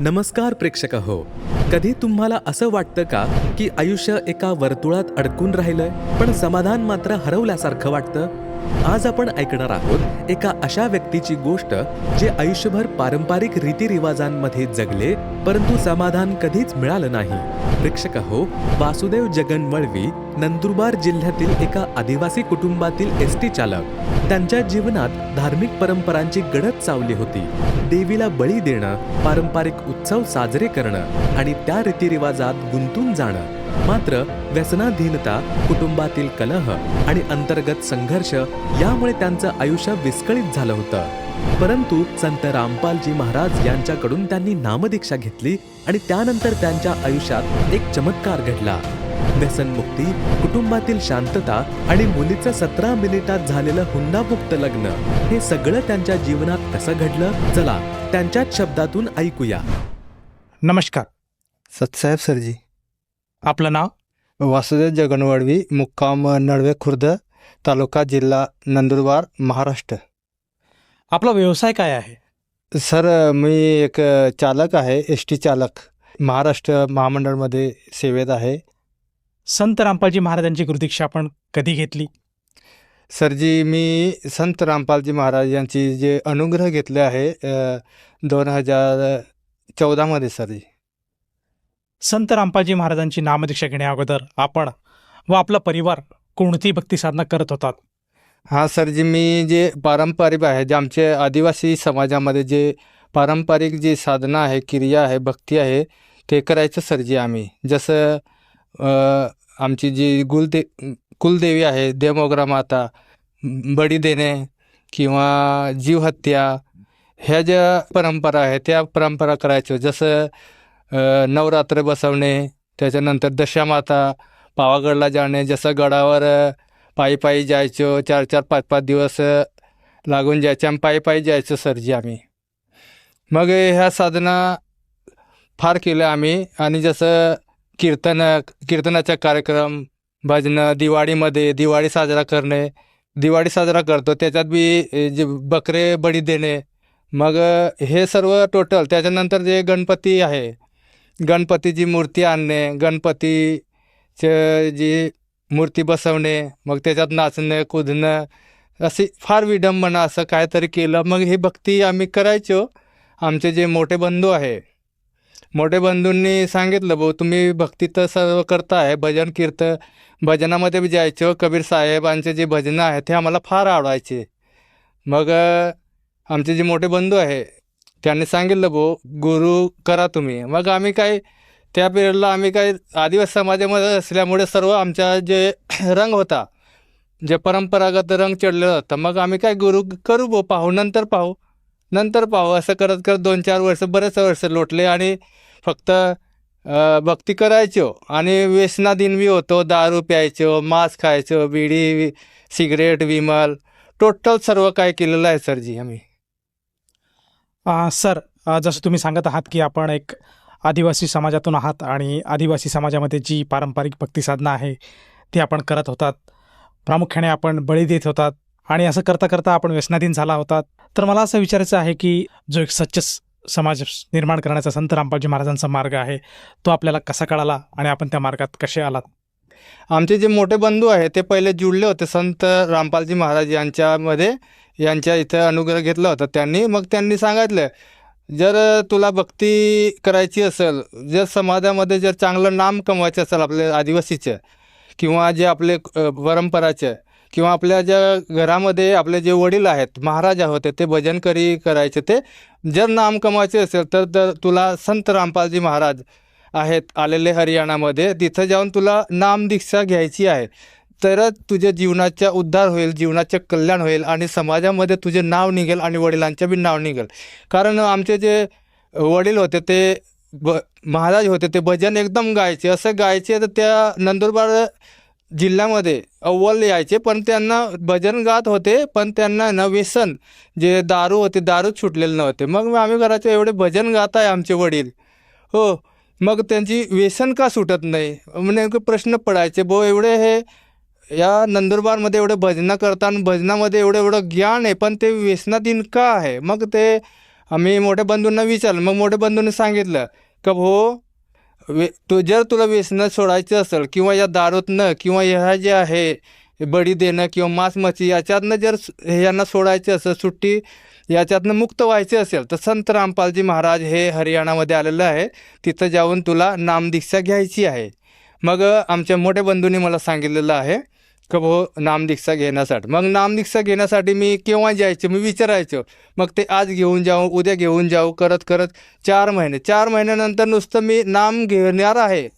नमस्कार प्रेक्षक हो कधी तुम्हाला असं वाटतं का की आयुष्य एका वर्तुळात अडकून राहिलंय पण समाधान मात्र हरवल्यासारखं वाटतं? आज आपण ऐकणार आहोत एका अशा व्यक्तीची गोष्ट जे आयुष्यभर पारंपरिक रीतिरिवाजांमध्ये जगले परंतु समाधान कधीच मिळालं नाही. प्रेक्षक हो वासुदेव जगन वळवी नंदुरबार जिल्ह्यातील एका आदिवासी कुटुंबातील एस टी चालक. त्यांच्या जीवनात धार्मिक परंपरांची गडद चावली होती. देवीला बळी देणं पारंपरिक उत्सव साजरे करणं आणि त्या रीतिरिवाजात गुंतून जाणं. मात्र व्यसनाधीनता कुटुंबातील कलह आणि अंतर्गत संघर्ष यामुळे त्यांचं आयुष्य विस्कळीत झालं होतं. परंतु संत रामपालजी महाराज यांच्याकडून त्यांनी नामदीक्षा घेतली आणि त्यानंतर त्यांच्या आयुष्यात एक चमत्कार घडला. व्यसनमुक्ती कुटुंबातील शांतता आणि मुलीचं सतरा मिनिटात झालेलं हुंडामुक्त लग्न हे सगळं त्यांच्या जीवनात कसं घडलं? चला त्यांच्याच शब्दातून ऐकूया. नमस्कार. सतसाहेब सरजी. आपलं नाव? वासुदेव जगनवडवी मुक्काम नळवे खुर्द तालुका जिल्हा नंदुरबार महाराष्ट्र. आपला व्यवसाय काय आहे? सर मी एक चालक आहे एस टी चालक. महाराष्ट्र महामंडळमध्ये सेवेत आहे. संत रामपालजी महाराजांची गुरुदीक्षा आपण कधी घेतली? सरजी मी संत रामपालजी महाराज यांची जे अनुग्रह घेतले आहे दोन हजार चौदामध्ये सरजी संत रामपाजी महाराजांची नामदीक्षा घेण्या अगोदर आपण व आपला परिवार कोणती भक्ती साधना करत होतात. हां सरजी मी जे पारंपरिक आहे जे आमचे आदिवासी समाजामध्ये जे पारंपरिक जी साधना आहे क्रिया आहे भक्ती आहे ते करायचं सरजी आम्ही. जसं आमची जी गुलदे कुलदेवी आहे देमोग्रा माता बडी देणे किंवा जीवहत्या ह्या ज्या परंपरा आहे त्या परंपरा करायचो. जसं नवरात्र बसवणे त्याच्यानंतर दशामाता पावागडला जाणे जसं गडावर पायी पायी जायचो चार चार पाच पाच दिवस लागून जायचे आणि पायी पायी जायचो सरजी आम्ही. मग ह्या साधना फार केलं आम्ही आणि जसं कीर्तन कीर्तनाचा कार्यक्रम भजनं दिवाळीमध्ये दिवाळी साजरा करणे दिवाळी साजरा करतो त्याच्यात बी जे बकरे बळी देणे मग हे सर्व टोटल त्याच्यानंतर जे गणपती आहे गणपतीची मूर्ती आणणे गणपतीचं जी मूर्ती बसवणे मग त्याच्यात नाचणं कुदणं अशी फार विडंबना असं काहीतरी केलं. मग ही भक्ती आम्ही करायचो. आमचे जे मोठे बंधू आहे मोठे बंधूंनी सांगितलं भाऊ तुम्ही भक्ती तर सर्व करताय भजन कीर्तन भजनामध्ये बी जायचो. कबीर साहेबांचे जे भजनं आहेत ते आम्हाला फार आवडायचे. मग आमचे जे मोठे बंधू आहे त्यांनी सांगितलं भाऊ गुरु करा तुम्ही. मग आम्ही काय त्या पिरियडला आम्ही काय आदिवासी समाजामध्ये असल्यामुळे सर्व आमच्या जे रंग होता जे परंपरागत रंग चढलेलं होतं मग आम्ही काय गुरु करू भाऊ पाहू नंतर पाहू. नंतर पाहू असं करत करत दोन चार वर्ष बरेच वर्ष लोटले आणि फक्त भक्ती करायचो आणि व्यसनाधीन बी होतो दारू प्यायचो मांस खायचो बिडी सिगरेट विमल टोटल सर्व काय केलेलं आहे सरजी आम्ही. सर जसं तुम्ही सांगत आहात की आपण एक आदिवासी समाजातून आहात आणि आदिवासी समाजामध्ये जी पारंपरिक भक्ती साधना आहे ती आपण करत होतात. प्रामुख्याने आपण बळी देत होतात आणि असं करता करता आपण व्यसनाधीन झाला होता तर मला असं विचारायचं आहे की जो एक सच्च स- समाज निर्माण करण्याचा संत रामपालजी महाराजांचा मार्ग आहे तो आपल्याला कसा कळाला आणि आपण त्या मार्गात कसे आलात? आमचे जे मोठे बंधू आहे ते पहिले जुळले होते. संत रामपालजी महाराज यांच्यामध्ये यांच्या इथं अनुग्रह घेतला होता. त्यांनी मग त्यांनी सांगितलं जर तुला भक्ती करायची असेल जर समाजामध्ये जर चांगलं नाम कमवायचं असेल आपल्या आदिवासीचं किंवा जे आपले परंपराचे किंवा आपल्या ज्या घरामध्ये आपले जे वडील आहेत महाराजा होते ते भजनकरी करायचे ते जर नाम कमवायचे असेल तर तर तुला संत रामपालजी महाराज आहेत आलेले हरियाणामध्ये. तिथं जाऊन तुला नामदीक्षा घ्यायची आहे. तरच तुझ्या जीवनाचा उद्धार होईल जीवनाचे कल्याण होईल आणि समाजामध्ये तुझे नाव निघेल आणि वडिलांचे बी नाव निघेल. कारण आमचे जे वडील होते ते ब महाराज होते ते भजन एकदम गायचे. असं गायचे तर त्या नंदुरबार जिल्ह्यामध्ये अव्वल यायचे पण त्यांना भजन गात होते पण त्यांना ना व्यसन जे दारू होते दारूच सुटलेले नव्हते. मग आम्ही करायचो एवढे भजन गात आहे आमचे वडील. हो. मग त्यांची व्यसन का सुटत नाही? मग नेमके प्रश्न पडायचे बो एवढे हे या नंदुरबारमध्ये एवढे भजनं करतात भजनामध्ये एवढं एवढं ज्ञान आहे पण ते व्यसनाधीन का आहे? मग ते आम्ही मोठ्या बंधूंना विचारलं. मग मोठ्या बंधूंनी सांगितलं का भाऊ वे तू जर तुला व्यसनं सोडायचं असेल किंवा या दारूतनं किंवा ह्या जे आहे बळी देणं किंवा मांस मच्छी याच्यातनं जर यांना सोडायची असेल सुट्टी याच्यातनं मुक्त व्हायचे असेल तर संत रामपालजी महाराज हे हरियाणामध्ये आलेलं आहे तिथं जाऊन तुला नामदीक्षा घ्यायची आहे. मग आमच्या मोठ्या बंधूंनी मला सांगितलेलं आहे का भाऊ नामदीक्षा घेण्यासाठी. मग नामदीक्षा घेण्यासाठी मी केव्हा जायचं? मी विचारायचो. मग ते आज घेऊन जाऊ उद्या घेऊन जाऊ करत करत चार महिने. चार महिन्यानंतर नुसतं मी नाम घेणार आहे.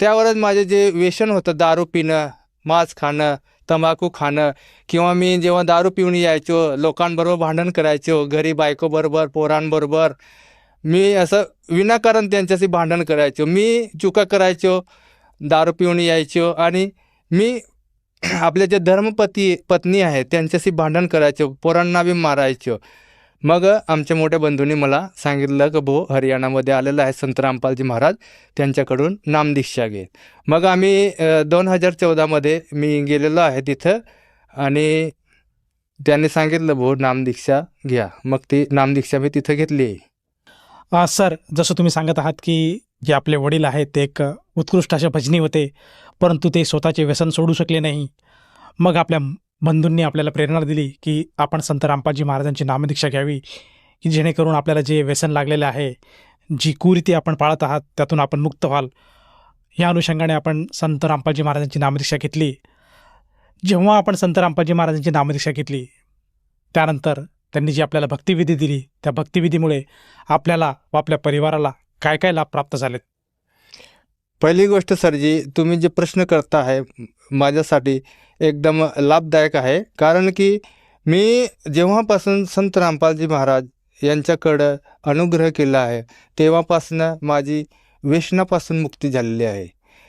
त्यावरच माझे जे व्यसन होतं दारू पिणं मांस खाणं तंबाखू खाणं किंवा मी जेव्हा दारू पिऊन यायचो लोकांबरोबर भांडण करायचो घरी बायकोबरोबर पोरांबरोबर मी असं विनाकारण त्यांच्याशी भांडण करायचो. मी चुका करायचो दारू पिऊन यायचो आणि मी आपले जे धर्मपती पत्नी आहे त्यांच्याशी भांडण करायचो पोरांना बी मारायचो. मग आमच्या मोठ्या बंधूंनी मला सांगितलं की भो हरियाणामध्ये आलेलं आहे संत रामपालजी महाराज त्यांच्याकडून नामदीक्षा घे. मग आम्ही दोन हजार चौदामध्ये मी गेलेलो आहे तिथं आणि त्यांनी सांगितलं भाऊ नामदीक्षा घ्या. मग ती नामदीक्षा मी तिथं घेतली. सर जसं तुम्ही सांगत आहात की जे आपले वडील आहेत ते एक उत्कृष्ट असे भजनी होते परंतु ते स्वतःचे व्यसन सोडू शकले नाही. मग आपल्या बंधूंनी आपल्याला प्रेरणा दिली की आपण संत रामपाजी महाराजांची नामदीक्षा घ्यावी की जेणेकरून आपल्याला जे व्यसन लागलेलं आहे जी कुरीती आपण पाळत आहात त्यातून आपण मुक्त व्हाल. या अनुषंगाने आपण संत रामपाजी महाराजांची नामदीक्षा घेतली. जेव्हा आपण संत रामपाजी महाराजांची नामदीक्षा घेतली त्यानंतर त्यांनी जी आपल्याला भक्तिविधी दिली त्या भक्तिविधीमुळे आपल्याला व आपल्या परिवाराला काय काय लाभ प्राप्त झालेत? पहिली गोष्ट सरजी तुम्ही जे प्रश्न करता आहे माझ्यासाठी एकदम लाभदायक आहे. कारण की मी जेव्हापासून संत रामपालजी महाराज यांच्याकडं अनुग्रह केला आहे तेव्हापासनं माझी व्यसनापासून मुक्ती झालेली आहे.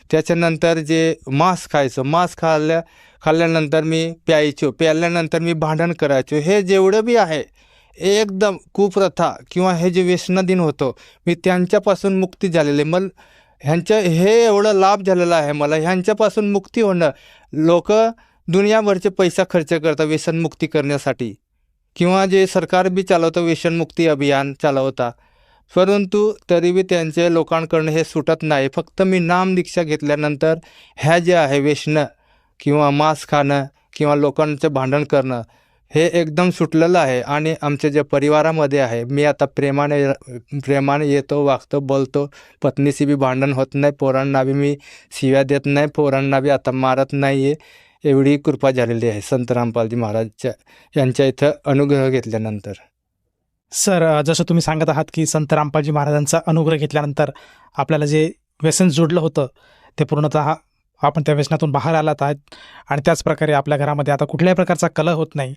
त्याच्यानंतर जे मांस खायचं मांस खाल्ल्या खाल्ल्यानंतर मी प्यायचो प्यायल्यानंतर मी भांडण करायचो हे जेवढं बी आहे एकदम कुप्रथा किंवा हे जे व्यसनाधीन होतो मी त्यांच्यापासून मुक्ती झालेले मग ह्यांच्या हे एवढं लाभ झालेला आहे मला. ह्यांच्यापासून मुक्ती होणं. लोक दुनियाभरचे पैसा खर्च करतात व्यसनमुक्ती करण्यासाठी. किंवा जे सरकार बी चालवतं व्यसनमुक्ती अभियान चालवता. परंतु तरी बी त्यांचे लोकांकडनं हे सुटत नाही. फक्त मी नाम दीक्षा घेतल्यानंतर ह्या जे आहे व्यसनं किंवा मांस खाणं किंवा लोकांचं भांडण करणं हे एकदम सुटलेलं आहे आणि आमच्या ज्या परिवारामध्ये आहे मी आता प्रेमाने प्रेमाने येतो वागतो बोलतो. पत्नीशी बी भांडण होत नाही पोरांना बी मी शिव्या देत नाही पोरांना बी आता मारत नाही आहे एवढी कृपा झालेली आहे संत रामपालजी महाराजच्या यांच्या इथं अनुग्रह घेतल्यानंतर. सर जसं तुम्ही सांगत आहात की संत रामपालजी महाराजांचा अनुग्रह घेतल्यानंतर आपल्याला जे व्यसन जोडलं होतं ते पूर्णतः आपण त्या व्यसनातून बाहेर आलात आहेत आणि त्याचप्रकारे आपल्या घरामध्ये आता कुठल्याही प्रकारचा कलह होत नाही.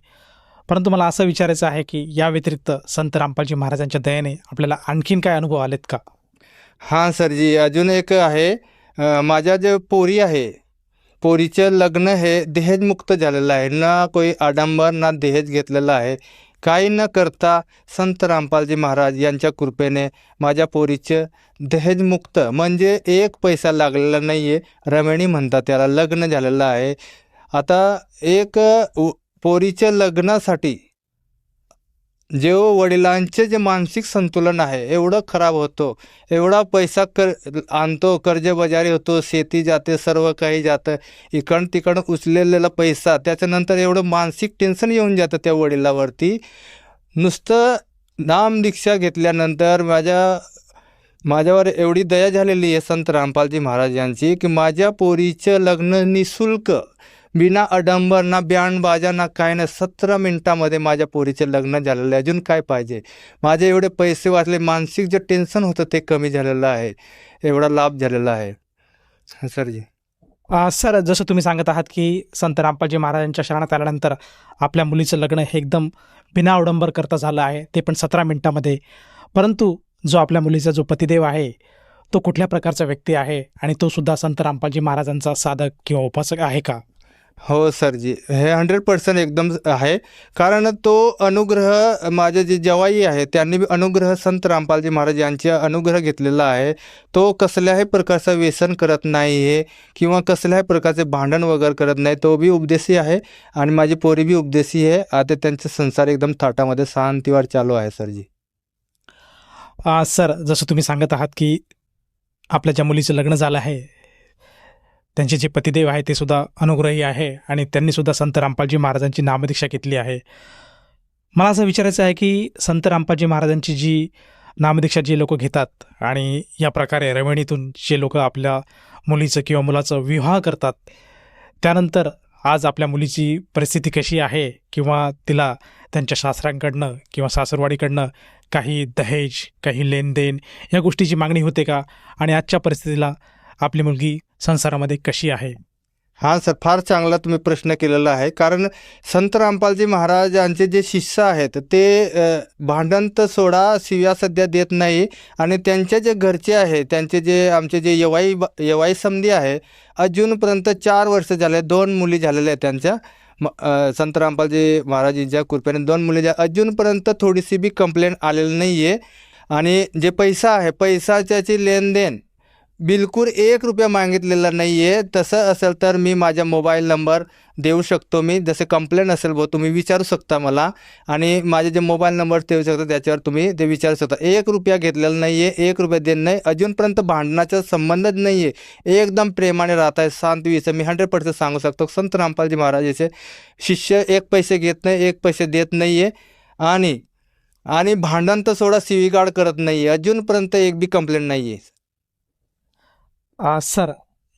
परंतु मला असं विचारायचं आहे की या व्यतिरिक्त संत रामपालजी महाराजांच्या दयेने आपल्याला आणखीन काय अनुभव आलेत का? हां सरजी. अजून एक आहे. माझ्या जे पोरी आहे पोरीचं लग्न हे दहेजमुक्त झालेलं आहे. ना कोई आडंबर ना दहेज घेतलेलं आहे. काही न करता संत रामपालजी महाराज यांच्या कृपेने माझ्या पोरीचं दहेजमुक्त म्हणजे एक पैसा लागलेला नाही आहे रमेणी म्हणतात त्याला लग्न झालेलं आहे. आता एक उ- पोरीच्या लग्नासाठी जेव वडिलांचे जे मानसिक संतुलन आहे एवढं खराब होतो एवढा पैसा कर आणतो कर्जबाजारी होतो शेती जाते सर्व काही जातं इकडं तिकडं उचललेला पैसा त्याच्यानंतर एवढं मानसिक टेन्शन येऊन जातं त्या वडिलावरती. नुसतं नाम दीक्षा घेतल्यानंतर माझ्या माझ्यावर एवढी दया झालेली आहे संत रामपालजी महाराज यांची की माझ्या पोरीचं लग्न निशुल्क बिना अडंबर ना ब्याण बाजा ना काय ना सतरा मिनटामध्ये माझ्या पोरीचे लग्न झालेलं आहे. अजून काय पाहिजे? माझे एवढे पैसे वाचले मानसिक जे टेन्शन होतं ते कमी झालेलं आहे. एवढा लाभ झालेला आहे. सरजी. सर जसं तुम्ही सांगत आहात की संत रामपालजी महाराजांच्या शरणात आल्यानंतर आपल्या मुलीचं लग्न हे एकदम बिना अवडंबर करता झालं आहे. ते पण सतरा मिनटामध्ये. परंतु जो आपल्या मुलीचा जो पतिदेव आहे तो कुठल्या प्रकारचा व्यक्ती आहे? आणि तो सुद्धा संत रामपालजी महाराजांचा साधक किंवा उपासक आहे का? हो सरजी हे हंड्रेड पर्सेंट एकदम आहे. कारण तो अनुग्रह माझे जे जवाई आहे त्यांनी बी अनुग्रह संत रामपालजी महाराज यांचे अनुग्रह घेतलेला आहे. तो कसल्याही प्रकारचं व्यसन करत नाही आहे किंवा कसल्याही प्रकारचे भांडण वगैरे करत नाही. तो बी उपदेशी आहे आणि माझी पोरी बी उपदेशी आहे. आता त्यांचा संसार एकदम थाटामध्ये शांतीवर चालू आहे सरजी आ, सर जसं तुम्ही सांगत आहात की आपल्या ज्या मुलीचं लग्न झालं आहे त्यांचे जे पतिदेव आहे ते सुद्धा अनुग्रही आहे आणि त्यांनी सुद्धा संत रामपालजी महाराजांची नामदीक्षा घेतली आहे. मला असं विचारायचं आहे की संत रामपालजी महाराजांची जी नामदीक्षा जी लोक घेतात आणि या प्रकारे रमणीतून जे लोक आपल्या मुलीचं किंवा मुलाचं विवाह करतात त्यानंतर आज आपल्या मुलीची परिस्थिती कशी आहे किंवा तिला त्यांच्या सासऱ्यांकडनं किंवा सासरवाडीकडनं काही दहेज काही लेनदेन या गोष्टीची मागणी होते का? आणि आजच्या परिस्थितीला आपली मुलगी संसारामध्ये कशी आहे? हां सर फार चांगला तुम्ही प्रश्न केलेला आहे. कारण संत रामपालजी महाराज यांचे जे शिष्य आहेत ते भांडंत भांडण तर सोडा शिव्या सध्या देत नाही. आणि त्यांचे जे घरचे आहे त्यांचे जे आमचे जे यवाई यवाई समधी आहे अजूनपर्यंत चार वर्ष झाले दोन मुली झालेल्या आहेत त्यांच्या. म- संत रामपालजी महाराजांच्या कृपेने दोन मुली ज्या अजूनपर्यंत थोडीशी बी कंप्लेंट आलेली नाही आहे आणि जे पैसा आहे पैशाच्याची लेनदेन बिलकुल एक रुपया मागितलेला नाही आहे तसं असेल तर मी माझा मोबाईल नंबर देऊ शकतो मी. जसे कंप्लेंट असेल भाऊ तुम्ही विचारू शकता मला. आणि माझे जे मोबाईल नंबर देऊ शकता त्याच्यावर तुम्ही ते विचारू शकता. एक रुपया घेतलेला नाही आहे एक रुपया देत नाही. अजूनपर्यंत भांडणाचा संबंधच नाही आहे एकदम प्रेमाने राहत आहे शांतवीचं मी हंड्रेड पर्सेंट सांगू शकतो. संत रामपालजी महाराजाचे शिष्य एक पैसे घेत नाही एक पैसे देत नाही आहे आणि आणि भांडण तर सोडा शिवीगाळ करत नाही आहे अजूनपर्यंत एक बी कंप्लेंट नाही आहे सर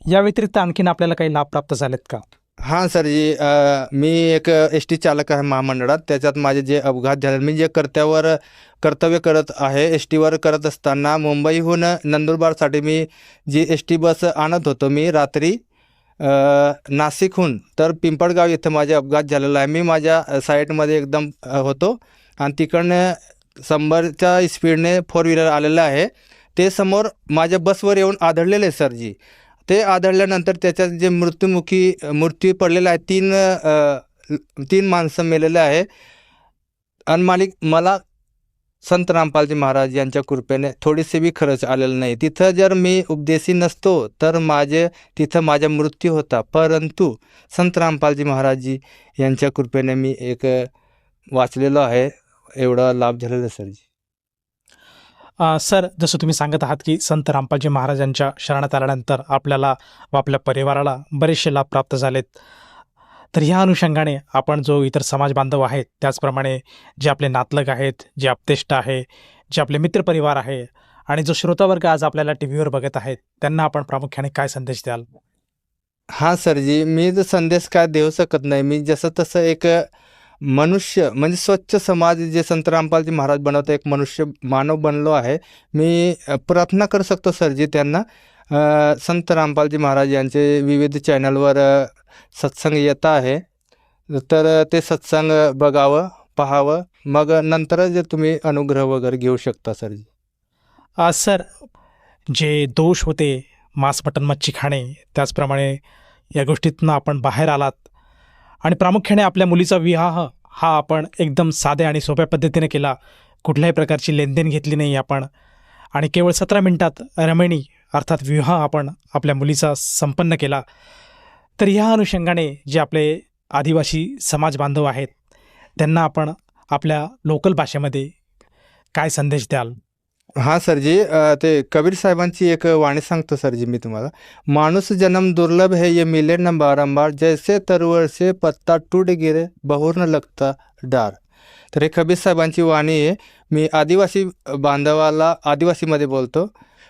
या व्यतिरिक्त आणखीन आपल्याला काही लाभ प्राप्त झालेत का? हां सर जी मी एक एस टी चालक आहे महामंडळात. त्याच्यात माझे जे अपघात झाले मी जे कर्त्यावर कर्तव्य करत आहे एस टीवर करत असताना मुंबईहून नंदुरबारसाठी मी जी एस टी बस आणत होतो मी रात्री नाशिकहून तर पिंपळगाव इथं माझा अपघात झालेला आहे. मी माझ्या साईटमध्ये एकदम होतो आणि तिकडनं शंभरच्या स्पीडने फोर व्हीलर आलेलं आहे. ते समोर माझ्या बसवर येऊन आदळलेले सर जी ते आदळल्यानंतर त्याच्यात जे मृत्युमुखी मृत्यू पडलेला आहे तीन तीन माणसं मेलेले आहे. आणि मालिक मला संत रामपालजी महाराज यांच्या कृपेने थोडीशी बी खर्च आलेलं नाही. तिथं जर मी उपदेशी नसतो तर माझे तिथं माझा मृत्यू होता. परंतु संत रामपालजी महाराजजी यांच्या कृपेने मी एक वाचलेलो आहे. एवढा लाभ झालेला आहे सरजी. सर जसं तुम्ही सांगत आहात की संत रामपालजी महाराजांच्या शरणात आल्यानंतर आपल्याला व आपल्या परिवाराला बरेचसे लाभ प्राप्त झालेत. तर ह्या अनुषंगाने आपण जो इतर समाज बांधव आहेत त्याचप्रमाणे जे आपले नातलग आहेत जे आपतेष्ट आहे जे आपले मित्रपरिवार आहे आणि जो श्रोतावर्ग आज आपल्याला टी व्हीवर बघत आहेत त्यांना आपण प्रामुख्याने काय संदेश द्याल? हां सरजी मी जो संदेश काय देऊ शकत नाही. मी जसं तसं एक मनुष्य म्हणजे स्वच्छ समाज जे संत रामपालजी महाराज बनवता एक मनुष्य मानव बनलो आहे. मी प्रार्थना करू शकतो सरजी त्यांना. संत रामपालजी महाराज यांचे विविध चॅनलवर सत्संग येत आहे. तर ते सत्संग बघावं पाहावं. मग नंतरच जे तुम्ही अनुग्रह वगैरे घेऊ शकता सरजी आज सर जे दोष होते मांस मटण मच्छी खाणे त्याचप्रमाणे या गोष्टीतनं आपण बाहेर आलात आणि प्रामुख्याने आपल्या मुलीचा विवाह हा आपण एकदम साध्या आणि सोप्या पद्धतीने केला. कुठल्याही प्रकारची लेनदेन घेतली नाही आपण. आणि केवळ सतरा मिनिटात रमणी अर्थात विवाह आपण आपल्या मुलीचा संपन्न केला. तर ह्या अनुषंगाने जे आपले आदिवासी समाज बांधव आहेत त्यांना आपण आपल्या लोकल भाषेमध्ये काय संदेश द्याल? हां सरजी ते कबीर साहेबांची एक वाणी सांगतो सरजी मी तुम्हाला. माणूस जन्म दुर्लभ हे ये मिले न बारंबार जैसे तरवर पत्ता टूट गिरे बहुर न लगता डार. तर हे कबीर साहेबांची वाणी आहे. मी आदिवासी बांधवाला आदिवासीमध्ये बोलतो.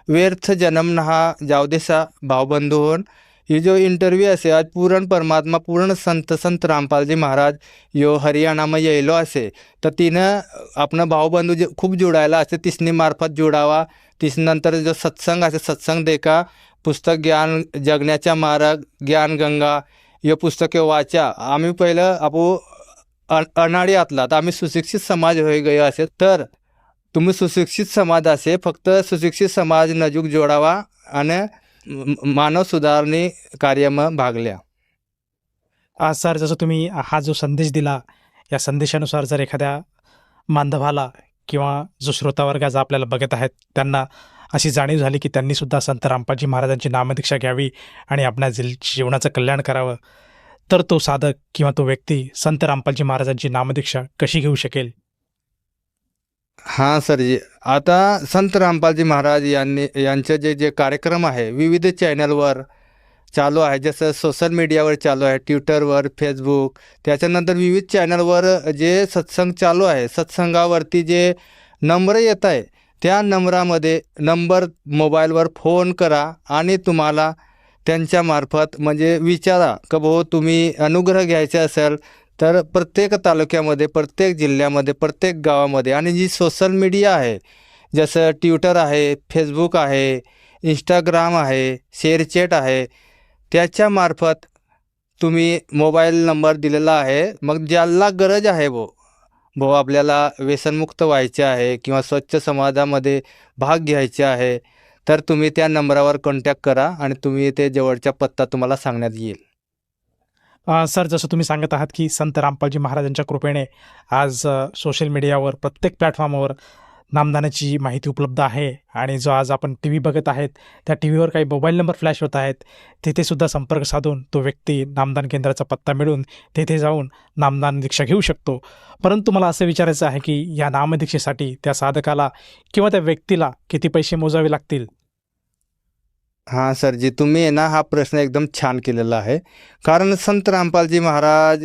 व्यर्थ जन्म नहा जावदेसा भावबंधू होऊन ही जो इंटरव्ह्यू असे आज पूर्ण परमात्मा पूर्ण संत संत रामपालजी महाराज यो हरियाणामध्ये येलो असे तर तिनं आपण भाऊबंधू जे खूप जोडायला असे तिसनी मार्फत जोडावा. तिस नंतर जो सत्संग असे सत्संग देखा पुस्तक ज्ञान जगण्याचा मार्ग ज्ञान गंगा हे पुस्तके वाचा. आम्ही पहिलं आपो अनाडी आतला तर आम्ही सुशिक्षित समाज होई गयो असे. तर तुम्ही सुशिक्षित समाज असे फक्त सुशिक्षित समाज नजूक जोडावा. आणि मानव सुधारणी कार्यમાં भागल्या आज सर जसं तुम्ही हा जो संदेश दिला या संदेशानुसार जर एखाद्या मांधवाला किंवा जो श्रोतावर्ग आज आपल्याला बघत आहेत त्यांना अशी जाणीव झाली की त्यांनी सुद्धा संत रामपालजी महाराजांची नामदीक्षा घ्यावी आणि आपल्या जिल जीवनाचं कल्याण करावं तर तो साधक किंवा तो व्यक्ती संत रामपालजी महाराजांची नामदीक्षा कशी घेऊ शकेल? हां सरजी. आता संत रामपालजी महाराज यांनी यांचे जे जे कार्यक्रम आहे विविध चॅनलवर चालू आहे. जसं सोशल मीडियावर चालू आहे ट्विटरवर फेसबुक त्याच्यानंतर विविध चॅनलवर जे सत्संग चालू आहे सत्संगावरती जे नंबर येत आहे त्या नंबरामध्ये नंबर मोबाईलवर फोन करा आणि तुम्हाला त्यांच्यामार्फत म्हणजे विचारा का भाऊ तुम्ही अनुग्रह घ्यायचा असेल तर प्रत्येक तालुक्यामध्ये प्रत्येक जिल्ह्यामध्ये प्रत्येक गावामध्ये आणि जी सोशल मीडिया आहे जसं ट्विटर आहे फेसबुक आहे इंस्टाग्राम आहे शेअरचॅट आहे त्याच्यामार्फत तुम्ही मोबाईल नंबर दिलेला आहे. मग ज्याला गरज आहे भो भाऊ आपल्याला व्यसनमुक्त व्हायचे आहे किंवा स्वच्छ समाजामध्ये भाग घ्यायचे आहे तर तुम्ही त्या नंबरावर कॉन्टॅक्ट करा आणि तुम्ही ते जवळचा पत्ता तुम्हाला सांगण्यात येईल. सर जसं तुम्ही सांगत आहात की संत रामपालजी महाराजांच्या कृपेने आज सोशल मीडियावर प्रत्येक प्लॅटफॉर्मवर नामदानाची माहिती उपलब्ध आहे आणि जो आज आपण टी व्ही बघत आहेत त्या टी व्हीवर काही मोबाईल नंबर फ्लॅश होत आहेत तिथेसुद्धा संपर्क साधून तो व्यक्ती नामदान केंद्राचा पत्ता मिळून तेथे जाऊन नामदान दीक्षा घेऊ शकतो. परंतु मला असं विचारायचं आहे की या नामदीक्षेसाठी त्या साधकाला किंवा त्या व्यक्तीला किती पैसे मोजावे लागतील? हां सरजी तुम्ही आहे ना हा प्रश्न एकदम छान केलेला आहे. कारण संत रामपालजी महाराज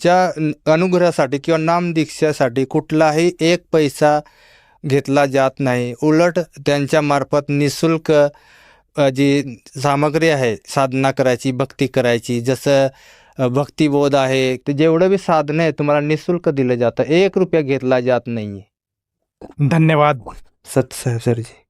च्या न- अनुग्रहासाठी किंवा नामदीक्षासाठी कुठलाही एक पैसा घेतला जात नाही. उलट त्यांच्यामार्फत निशुल्क जी सामग्री आहे साधना करायची भक्ती करायची जसं भक्तिबोध आहे ते जेवढं बी साधनं आहे तुम्हाला निशुल्क दिलं जातं. एक रुपया घेतला जात नाही धन्यवाद. सत सरजी.